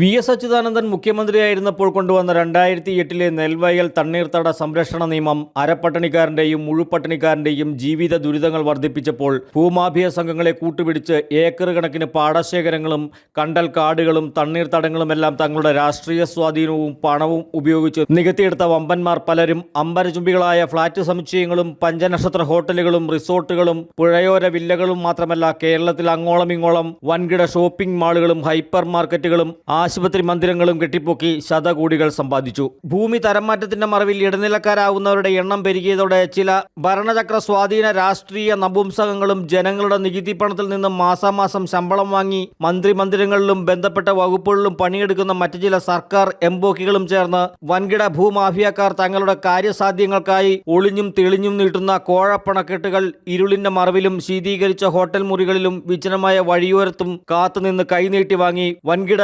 V S Achuthanandan മുഖ്യമന്ത്രിയായിരുന്നപ്പോൾ കൊണ്ടുവന്ന രണ്ടായിരത്തി എട്ടിലെ നെൽവയൽ തണ്ണീർത്തട സംരക്ഷണ നിയമം അരപ്പട്ടണിക്കാരന്റെയും മുഴുപട്ടണിക്കാരന്റെയും ജീവിത ദുരിതങ്ങൾ വർദ്ധിപ്പിച്ചപ്പോൾ ഭൂമാഫിയ സംഘങ്ങളെ കൂട്ടുപിടിച്ച് ഏക്കർ കണക്കിന് പാടശേഖരങ്ങളും കണ്ടൽ കാടുകളും തണ്ണീർത്തടങ്ങളുമെല്ലാം തങ്ങളുടെ രാഷ്ട്രീയ സ്വാധീനവും പണവും ഉപയോഗിച്ച് നികത്തിയെടുത്ത വമ്പന്മാർ പലരും അമ്പരചുംബികളായ ഫ്ളാറ്റ് സമുച്ചയങ്ങളും പഞ്ചനക്ഷത്ര ഹോട്ടലുകളും റിസോർട്ടുകളും പുഴയോര വില്ലകളും മാത്രമല്ല കേരളത്തിൽ അങ്ങോളം ഇങ്ങോളം വൻകിട ഷോപ്പിംഗ് മാളുകളും ഹൈപ്പർ മാർക്കറ്റുകളും ആശുപത്രി മന്ദിരങ്ങളും കെട്ടിപ്പൊക്കി ശതകോടികൾ സമ്പാദിച്ചു. ഭൂമി തരംമാറ്റത്തിന്റെ മറവിൽ ഇടനിലക്കാരാവുന്നവരുടെ എണ്ണം പെരുകിയതോടെ ചില ഭരണചക്ര സ്വാധീന രാഷ്ട്രീയ നപുംസകങ്ങളും ജനങ്ങളുടെ നികുതി പണത്തിൽ നിന്ന് മാസാമാസം ശമ്പളം വാങ്ങി മന്ത്രി മന്ദിരങ്ങളിലും ബന്ധപ്പെട്ട വകുപ്പുകളിലും പണിയെടുക്കുന്ന മറ്റു ചില സർക്കാർ എംബോക്കികളും ചേർന്ന് വൻകിട ഭൂമാഫിയക്കാർ തങ്ങളുടെ കാര്യസാധ്യങ്ങൾക്കായി ഒളിഞ്ഞും തെളിഞ്ഞും നീട്ടുന്ന കോഴപ്പണക്കെട്ടുകൾ ഇരുളിന്റെ മറവിലും ശീതീകരിച്ച ഹോട്ടൽ മുറികളിലും വിജനമായ വഴിയോരത്തും കാത്തുനിന്ന് കൈനീട്ടി വാങ്ങി വൻകിട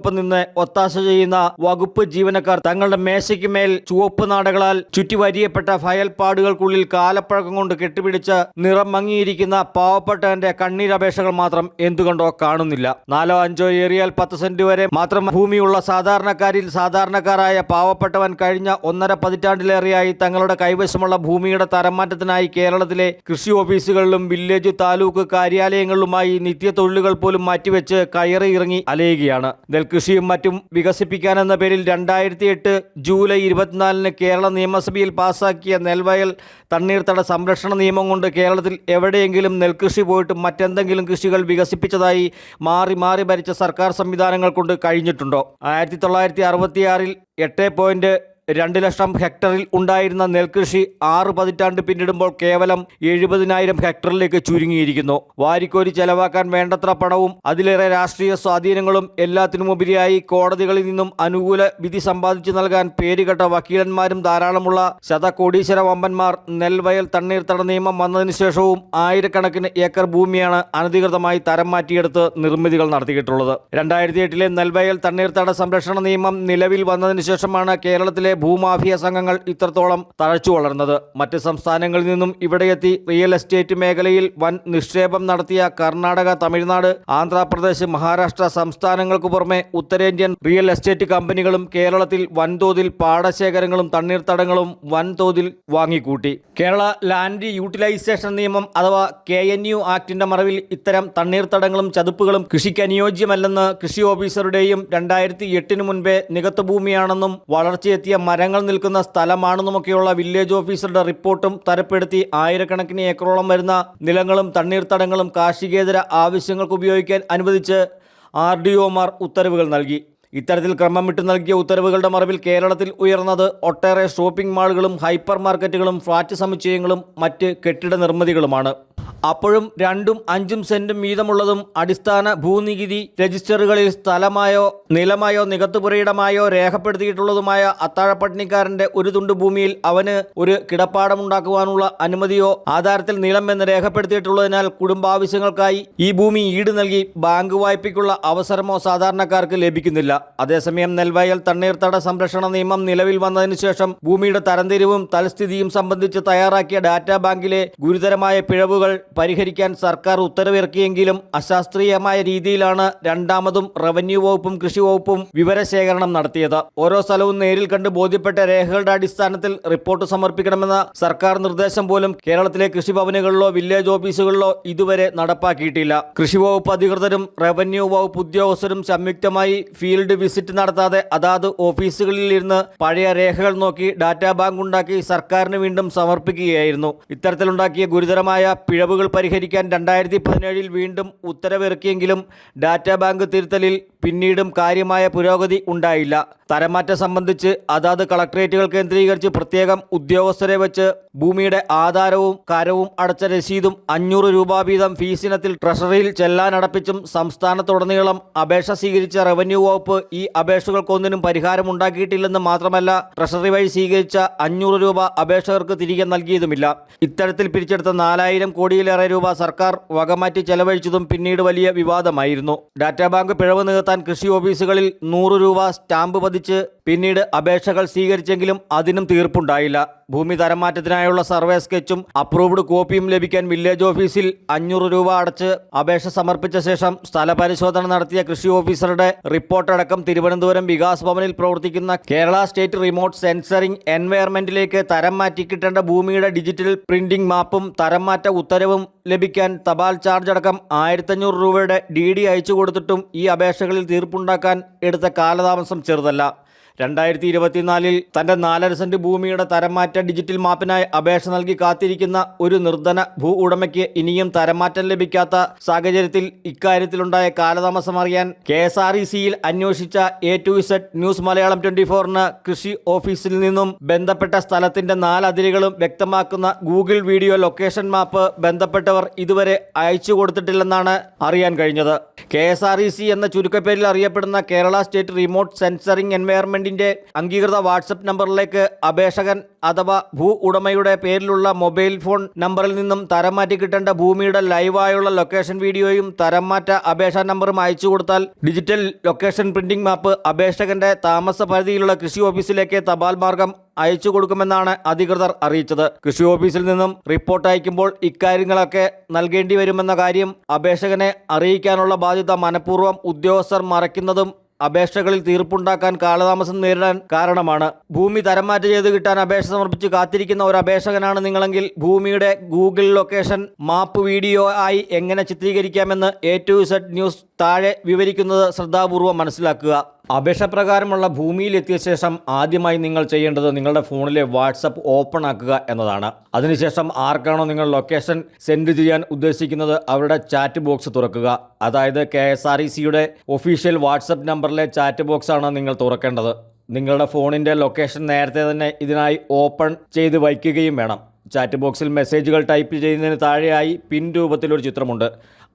ലോബികൾക്കൊപ്പം നിന്ന് ഒത്താശ ചെയ്യുന്ന വകുപ്പ് ജീവനക്കാർ തങ്ങളുടെ മേശയ്ക്ക് മേൽ ചുവപ്പ് നാടകളാൽ ചുറ്റിവരിയപ്പെട്ട ഫയൽപ്പാടുകൾക്കുള്ളിൽ കാലപ്പഴക്കം കൊണ്ട് കെട്ടിപിടിച്ച് നിറം മങ്ങിയിരിക്കുന്ന പാവപ്പെട്ടവന്റെ കണ്ണീരപേക്ഷകൾ മാത്രം എന്തുകൊണ്ടോ കാണുന്നില്ല. നാലോ അഞ്ചോ ഏറിയാൽ പത്ത് സെന്റ് വരെ മാത്രം ഭൂമിയുള്ള സാധാരണക്കാരിൽ സാധാരണക്കാരായ പാവപ്പെട്ടവൻ കഴിഞ്ഞ ഒന്നര പതിറ്റാണ്ടിലേറെയായി തങ്ങളുടെ കൈവശമുള്ള ഭൂമിയുടെ തരംമാറ്റത്തിനായി കേരളത്തിലെ കൃഷി ഓഫീസുകളിലും വില്ലേജ് താലൂക്ക് കാര്യാലയങ്ങളിലുമായി നിത്യതൊഴിലുകൾ പോലും മാറ്റിവെച്ച് കയറി ഇറങ്ങി അലയുകയാണ്. നെൽകൃഷിയും മറ്റും വികസിപ്പിക്കാനെന്ന പേരിൽ രണ്ടായിരത്തി എട്ട് ജൂലൈ ഇരുപത്തിനാലിന് കേരള നിയമസഭയിൽ പാസാക്കിയ നെൽവയൽ തണ്ണീർത്തട സംരക്ഷണ നിയമം കൊണ്ട് കേരളത്തിൽ എവിടെയെങ്കിലും നെൽകൃഷി പോയിട്ട് മറ്റെന്തെങ്കിലും കൃഷികൾ വികസിപ്പിച്ചതായി മാറി മാറി ഭരിച്ച സർക്കാർ സംവിധാനങ്ങൾ കൊണ്ട് കഴിഞ്ഞിട്ടുണ്ടോ? ആയിരത്തി തൊള്ളായിരത്തി അറുപത്തിയാറിൽ എട്ട് പോയിന്റ് രണ്ട് ലക്ഷം ഹെക്ടറിൽ ഉണ്ടായിരുന്ന നെൽകൃഷി ആറ് പതിറ്റാണ്ട് പിന്നിടുമ്പോൾ കേവലം എഴുപതിനായിരം ഹെക്ടറിലേക്ക് ചുരുങ്ങിയിരിക്കുന്നു. വാരിക്കോരി ചെലവാക്കാൻ വേണ്ടത്ര പണവും അതിലേറെ രാഷ്ട്രീയ സ്വാധീനങ്ങളും എല്ലാത്തിനുമുപരിയായി കോടതികളിൽ നിന്നും അനുകൂല വിധി സമ്പാദിച്ചു നൽകാൻ പേരുകെട്ട വക്കീലന്മാരും ധാരാളമുള്ള ശതകോടീശ്വര വമ്പന്മാർ നെൽവയൽ തണ്ണീർത്തട നിയമം വന്നതിനു ശേഷവും ആയിരക്കണക്കിന് ഏക്കർ ഭൂമിയാണ് അനധികൃതമായി തരം മാറ്റിയെടുത്ത് നിർമ്മിതികൾ നടത്തിയിട്ടുള്ളത്. രണ്ടായിരത്തി എട്ടിലെ നെൽവയൽ തണ്ണീർത്തട സംരക്ഷണ നിയമം നിലവിൽ വന്നതിനു ശേഷമാണ് കേരളത്തിലെ ഭൂമാഫിയ സംഘങ്ങൾ ഇത്രത്തോളം തഴച്ചു വളർന്നത്. മറ്റ് സംസ്ഥാനങ്ങളിൽ നിന്നും ഇവിടെയെത്തി റിയൽ എസ്റ്റേറ്റ് മേഖലയിൽ വൻ നിക്ഷേപം നടത്തിയ കർണാടക തമിഴ്നാട് ആന്ധ്രാപ്രദേശ് മഹാരാഷ്ട്ര സംസ്ഥാനങ്ങൾക്ക് പുറമെ ഉത്തരേന്ത്യൻ റിയൽ എസ്റ്റേറ്റ് കമ്പനികളും കേരളത്തിൽ വൻതോതിൽ പാടശേഖരങ്ങളും തണ്ണീർത്തടങ്ങളും വൻതോതിൽ വാങ്ങിക്കൂട്ടി. കേരള ലാൻഡ് യൂട്ടിലൈസേഷൻ നിയമം അഥവാ കെ എൻ യു ആക്ടിന്റെ മറവിൽ ഇത്തരം തണ്ണീർത്തടങ്ങളും ചതുപ്പുകളും കൃഷിക്ക് അനുയോജ്യമല്ലെന്ന് കൃഷി ഓഫീസറുടെയും രണ്ടായിരത്തി എട്ടിന് മുൻപേ നികത്തുഭൂമിയാണെന്നും വളർച്ചയെത്തിയ മരങ്ങൾ നിൽക്കുന്ന സ്ഥലമാണെന്നുമൊക്കെയുള്ള വില്ലേജ് ഓഫീസറുടെ റിപ്പോർട്ടും തരപ്പെടുത്തി ആയിരക്കണക്കിന് ഏക്കറോളം വരുന്ന നിലങ്ങളും തണ്ണീർത്തടങ്ങളും കാർഷികേതര ആവശ്യങ്ങൾക്ക് ഉപയോഗിക്കാൻ അനുവദിച്ച് ആർ ഡി ഒമാർ ഉത്തരവുകൾ നൽകി. ഇത്തരത്തിൽ ക്രമം വിട്ടു നൽകിയ ഉത്തരവുകളുടെ മറവിൽ കേരളത്തിൽ ഉയർന്നത് ഒട്ടേറെ ഷോപ്പിംഗ് മാളുകളും ഹൈപ്പർ മാർക്കറ്റുകളും ഫ്ളാറ്റ് സമുച്ചയങ്ങളും മറ്റ് കെട്ടിട നിർമ്മിതികളുമാണ്. അപ്പോഴും രണ്ടും അഞ്ചും സെന്റും വീതമുള്ളതും അടിസ്ഥാന ഭൂനികുതി രജിസ്റ്ററുകളിൽ സ്ഥലമായോ നിലമായോ നികത്തുപുരയിടമായോ രേഖപ്പെടുത്തിയിട്ടുള്ളതുമായ അത്താഴപ്പട്ടിണിക്കാരന്റെ ഒരു തുണ്ട് ഭൂമിയിൽ അവന് ഒരു കിടപ്പാടമുണ്ടാക്കുവാനുള്ള അനുമതിയോ ആധാരത്തിൽ നിലം എന്ന് രേഖപ്പെടുത്തിയിട്ടുള്ളതിനാൽ കുടുംബാവശ്യങ്ങൾക്കായി ഈ ഭൂമി ഈട് നൽകി ബാങ്ക് വായ്പയ്ക്കുള്ള അവസരമോ സാധാരണക്കാർക്ക് ലഭിക്കുന്നില്ല. അതേസമയം നെൽവയൽ തണ്ണീർത്തട സംരക്ഷണ നിയമം നിലവിൽ വന്നതിന് ശേഷം ഭൂമിയുടെ തരംതിരിവും തലസ്ഥിതിയും സംബന്ധിച്ച് തയ്യാറാക്കിയ ഡാറ്റാ ബാങ്കിലെ ഗുരുതരമായ പിഴവുകൾ പരിഹരിക്കാൻ സർക്കാർ ഉത്തരവിറക്കിയെങ്കിലും അശാസ്ത്രീയമായ രീതിയിലാണ് രണ്ടാമതും റവന്യൂ വകുപ്പും കൃഷി വകുപ്പും വിവരശേഖരണം നടത്തിയത്. ഓരോ സ്ഥലവും നേരിൽ കണ്ട് ബോധ്യപ്പെട്ട രേഖകളുടെ അടിസ്ഥാനത്തിൽ റിപ്പോർട്ട് സമർപ്പിക്കണമെന്ന സർക്കാർ നിർദ്ദേശം പോലും കേരളത്തിലെ കൃഷിഭവനുകളിലോ വില്ലേജ് ഓഫീസുകളിലോ ഇതുവരെ നടപ്പാക്കിയിട്ടില്ല. കൃഷി വകുപ്പ് അധികൃതരും റവന്യൂ വകുപ്പ് ഉദ്യോഗസ്ഥരും സംയുക്തമായി ഫീൽഡ് വിസിറ്റ് നടത്താതെ അതാത് ഓഫീസുകളിൽ ഇരുന്ന് പഴയ രേഖകൾ നോക്കി ഡാറ്റാ ബാങ്ക് ഉണ്ടാക്കി സർക്കാരിന് വീണ്ടും സമർപ്പിക്കുകയായിരുന്നു. ഇത്തരത്തിലുണ്ടാക്കിയ ഗുരുതരമായ പിഴവുകൾ പരിഹരിക്കാൻ രണ്ടായിരത്തി പതിനേഴിൽ വീണ്ടും ഉത്തരവിറക്കിയെങ്കിലും ഡാറ്റാ ബാങ്ക് തിരുത്തലിൽ പിന്നീടും കാര്യമായ പുരോഗതി ഉണ്ടായില്ല. തരമാറ്റം സംബന്ധിച്ച് അതാത് കളക്ടറേറ്റുകൾ കേന്ദ്രീകരിച്ച് പ്രത്യേകം ഉദ്യോഗസ്ഥരെ വെച്ച് ഭൂമിയുടെ ആധാരവും കരവും അടച്ച രസീതും അഞ്ഞൂറ് രൂപ വീതം ഫീസിനത്തിൽ ട്രഷറിയിൽ ചെല്ലാനടപ്പിച്ചും സംസ്ഥാനത്തുടനീളം അപേക്ഷ സ്വീകരിച്ച റവന്യൂ വകുപ്പ് ഈ അപേക്ഷകൾക്കൊന്നിനും പരിഹാരമുണ്ടാക്കിയിട്ടില്ലെന്ന് മാത്രമല്ല ട്രഷറി വഴി സ്വീകരിച്ച അഞ്ഞൂറ് രൂപ അപേക്ഷകർക്ക് തിരികെ നൽകിയതുമില്ല. ഇത്തരത്തിൽ പിരിച്ചെടുത്ത നാലായിരം കോടിയിലേറെ രൂപ സർക്കാർ വകമാറ്റി ചെലവഴിച്ചതും പിന്നീട് വലിയ വിവാദമായിരുന്നു. ഡാറ്റാ ബാങ്ക് പിഴവ് നികത്താൻ കൃഷി ഓഫീസുകളിൽ നൂറ് രൂപ സ്റ്റാമ്പ് പതിച്ച് പിന്നീട് അപേക്ഷകൾ സ്വീകരിച്ചെങ്കിലും അതിനും തീർപ്പുണ്ടായില്ല. ഭൂമി തരംമാറ്റത്തിനായുള്ള സർവേ സ്കെച്ചും അപ്രൂവ്ഡ് കോപ്പിയും ലഭിക്കാൻ വില്ലേജ് ഓഫീസിൽ അഞ്ഞൂറ് രൂപ അടച്ച് അപേക്ഷ സമർപ്പിച്ച ശേഷം സ്ഥലപരിശോധന നടത്തിയ കൃഷി ഓഫീസറുടെ റിപ്പോർട്ടടക്കം തിരുവനന്തപുരം വികാസ് ഭവനിൽ പ്രവർത്തിക്കുന്ന കേരള സ്റ്റേറ്റ് റിമോട്ട് സെൻസറിംഗ് എൻവയർമെന്റിലേക്ക് തരം മാറ്റി കിട്ടേണ്ട ഭൂമിയുടെ ഡിജിറ്റൽ പ്രിന്റിംഗ് മാപ്പും തരം മാറ്റ ഉത്തരവും ലഭിക്കാൻ തപാൽ ചാർജ് അടക്കം ആയിരത്തഞ്ഞൂറ് രൂപയുടെ ഡി ഡി അയച്ചു കൊടുത്തിട്ടും ഈ അപേക്ഷകളിൽ തീർപ്പുണ്ടാക്കാൻ എടുത്ത കാലതാമസം ചെറുതല്ല. രണ്ടായിരത്തി ഇരുപത്തിനാലിൽ തന്റെ നാലര സെന്റ് ഭൂമിയുടെ തരംമാറ്റ ഡിജിറ്റൽ മാപ്പിനായി അപേക്ഷ നൽകി കാത്തിരിക്കുന്ന ഒരു നിർധന ഭൂ ഉടമയ്ക്ക് ഇനിയും തരംമാറ്റം ലഭിക്കാത്ത സാഹചര്യത്തിൽ ഇക്കാര്യത്തിലുണ്ടായ കാലതാമസം അറിയാൻ കെ എസ് ആർ ഇ സിയിൽ അന്വേഷിച്ച A to Z news Malayalam twenty ഫോറിന് കൃഷി ഓഫീസിൽ നിന്നും ബന്ധപ്പെട്ട സ്ഥലത്തിന്റെ നാലതിരുകളും വ്യക്തമാക്കുന്ന ഗൂഗിൾ വീഡിയോ ലൊക്കേഷൻ മാപ്പ് ബന്ധപ്പെട്ടവർ ഇതുവരെ അയച്ചു കൊടുത്തിട്ടില്ലെന്നാണ് അറിയാൻ കഴിഞ്ഞത്. കെ എന്ന ചുരുക്കപ്പേരിൽ അറിയപ്പെടുന്ന കേരള സ്റ്റേറ്റ് റിമോട്ട് സെൻസറിംഗ് എൻവയറമെന്റിന്റെ അംഗീകൃത വാട്സപ്പ് നമ്പറിലേക്ക് അപേക്ഷകൻ അഥവാ ഭൂ ഉടമയുടെ പേരിലുള്ള മൊബൈൽ ഫോൺ നമ്പറിൽ നിന്നും തരം മാറ്റി കിട്ടേണ്ട ഭൂമിയുടെ ലൈവായുള്ള ലൊക്കേഷൻ വീഡിയോയും തരം മാറ്റ അപേക്ഷാ നമ്പറും അയച്ചു കൊടുത്താൽ ഡിജിറ്റൽ ലൊക്കേഷൻ പ്രിന്റിംഗ് മാപ്പ് അപേക്ഷകന്റെ താമസ പരിധിയിലുള്ള കൃഷി ഓഫീസിലേക്ക് തപാൽ മാർഗം അയച്ചു കൊടുക്കുമെന്നാണ് അധികൃതർ അറിയിച്ചത്. കൃഷി ഓഫീസിൽ നിന്നും റിപ്പോർട്ട് അയക്കുമ്പോൾ ഇക്കാര്യങ്ങളൊക്കെ നൽകേണ്ടി വരുമെന്ന കാര്യം അപേക്ഷകനെ അറിയിക്കാനുള്ള ബാധ്യത മനഃപൂർവം ഉദ്യോഗസ്ഥർ മറയ്ക്കുന്നതും അപേക്ഷകളിൽ തീർപ്പുണ്ടാക്കാൻ കാലതാമസം നേരിടാൻ കാരണമാണ്. ഭൂമി തരംമാറ്റം ചെയ്ത് കിട്ടാൻ അപേക്ഷ സമർപ്പിച്ച് കാത്തിരിക്കുന്ന ഒരു അപേക്ഷകനാണ് നിങ്ങളെങ്കിൽ ഭൂമിയുടെ ഗൂഗിൾ ലൊക്കേഷൻ മാപ്പ് വീഡിയോ ആയി എങ്ങനെ ചിത്രീകരിക്കാമെന്ന് എ ടു സെഡ് ന്യൂസ് താഴെ വിവരിക്കുന്നത് ശ്രദ്ധാപൂർവം മനസ്സിലാക്കുക. അപേക്ഷ പ്രകാരമുള്ള ഭൂമിയിലെത്തിയ ശേഷം ആദ്യമായി നിങ്ങൾ ചെയ്യേണ്ടത് നിങ്ങളുടെ ഫോണിലെ വാട്സപ്പ് ഓപ്പൺ ആക്കുക എന്നതാണ്. അതിനുശേഷം ആർക്കാണോ നിങ്ങൾ ലൊക്കേഷൻ സെൻഡ് ചെയ്യാൻ ഉദ്ദേശിക്കുന്നത് അവരുടെ ചാറ്റ് ബോക്സ് തുറക്കുക. അതായത് കെ എസ് ആർ ഇ സിയുടെ ഒഫീഷ്യൽ വാട്സപ്പ് നമ്പറിലെ ചാറ്റ് ബോക്സാണ് നിങ്ങൾ തുറക്കേണ്ടത്. നിങ്ങളുടെ ഫോണിന്റെ ലൊക്കേഷൻ നേരത്തെ തന്നെ ഇതിനായി ഓപ്പൺ ചെയ്ത് വയ്ക്കുകയും വേണം. ചാറ്റ് ബോക്സിൽ മെസ്സേജുകൾ ടൈപ്പ് ചെയ്യുന്നതിന് താഴെയായി പിൻ രൂപത്തിലൊരു ചിത്രമുണ്ട്.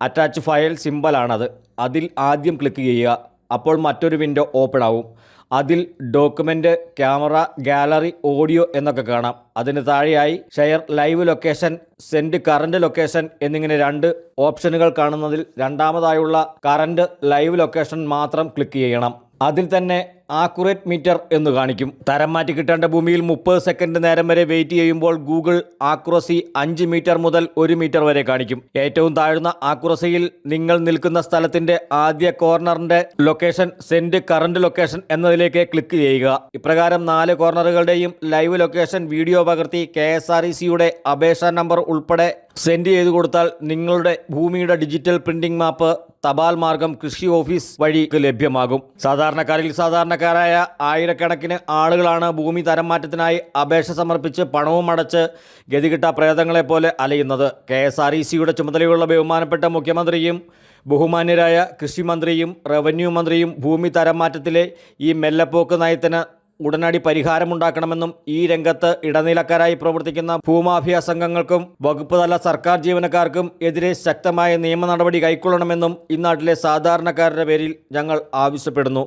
അറ്റാച്ച് ഫയൽ സിമ്പലാണത് അതിൽ ആദ്യം ക്ലിക്ക് ചെയ്യുക. അപ്പോൾ മറ്റൊരു വിൻഡോ ഓപ്പൺ ആവും. അതിൽ ഡോക്യുമെന്റ് ക്യാമറ ഗാലറി ഓഡിയോ എന്നൊക്കെ കാണാം. അതിന് താഴെയായി share live location send current location എന്നിങ്ങനെ രണ്ട് ഓപ്ഷനുകൾ കാണുന്നതിൽ രണ്ടാമതായുള്ള കറണ്ട് ലൈവ് ലൊക്കേഷൻ മാത്രം ക്ലിക്ക് ചെയ്യണം. അതിൽ തന്നെ ആക്കുറേറ്റ് മീറ്റർ എന്ന് കാണിക്കും. തരം മാറ്റി കിട്ടേണ്ട ഭൂമിയിൽ മുപ്പത് സെക്കൻഡ് നേരം വരെ വെയിറ്റ് ചെയ്യുമ്പോൾ ഗൂഗിൾ ആക്കുറസി അഞ്ച് മീറ്റർ മുതൽ ഒരു മീറ്റർ വരെ കാണിക്കും. ഏറ്റവും താഴ്ന്ന ആക്കുറസിയിൽ നിങ്ങൾ നിൽക്കുന്ന സ്ഥലത്തിന്റെ ആദ്യ കോർണറിന്റെ ലൊക്കേഷൻ സെൻഡ് കറണ്ട് ലൊക്കേഷൻ എന്നതിലേക്ക് ക്ലിക്ക് ചെയ്യുക. ഇപ്രകാരം നാല് കോർണറുകളുടെയും ലൈവ് ലൊക്കേഷൻ വീഡിയോ പകർത്തി കെ എസ് ആർ ഇ സിയുടെ അപേക്ഷാ നമ്പർ ഉൾപ്പെടെ സെൻഡ് ചെയ്തു കൊടുത്താൽ നിങ്ങളുടെ ഭൂമിയുടെ ഡിജിറ്റൽ പ്രിന്റിംഗ് മാപ്പ് തപാൽ മാർഗം കൃഷി ഓഫീസ് വഴി ലഭ്യമാകും. സാധാരണക്കാരിൽ സാധാരണക്കാരായ ആയിരക്കണക്കിന് ആളുകളാണ് ഭൂമി തരം മാറ്റത്തിനായി അപേക്ഷ സമർപ്പിച്ച് പണവും അടച്ച് ഗതികിട്ട പ്രേതങ്ങളെപ്പോലെ അലയുന്നത്. കെ എസ് ആർ ഇ സിയുടെ ചുമതലയുള്ള ബഹുമാനപ്പെട്ട മുഖ്യമന്ത്രിയും ബഹുമാന്യരായ കൃഷിമന്ത്രിയും റവന്യൂ മന്ത്രിയും ഭൂമി തരം മാറ്റത്തിലെ ഈ മെല്ലപ്പോക്ക് നയത്തിന് ഉടനടി പരിഹാരമുണ്ടാക്കണമെന്നും ഈ രംഗത്ത് ഇടനിലക്കാരായി പ്രവർത്തിക്കുന്ന ഭൂമാഫിയ സംഘങ്ങൾക്കും വകുപ്പ് തല സർക്കാർ ജീവനക്കാർക്കും എതിരെ ശക്തമായ നിയമ നടപടി കൈക്കൊള്ളണമെന്നും ഇന്നാട്ടിലെ സാധാരണക്കാരുടെ പേരിൽ ഞങ്ങൾ ആവശ്യപ്പെടുന്നു.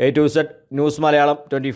A to Z news Malayalam twenty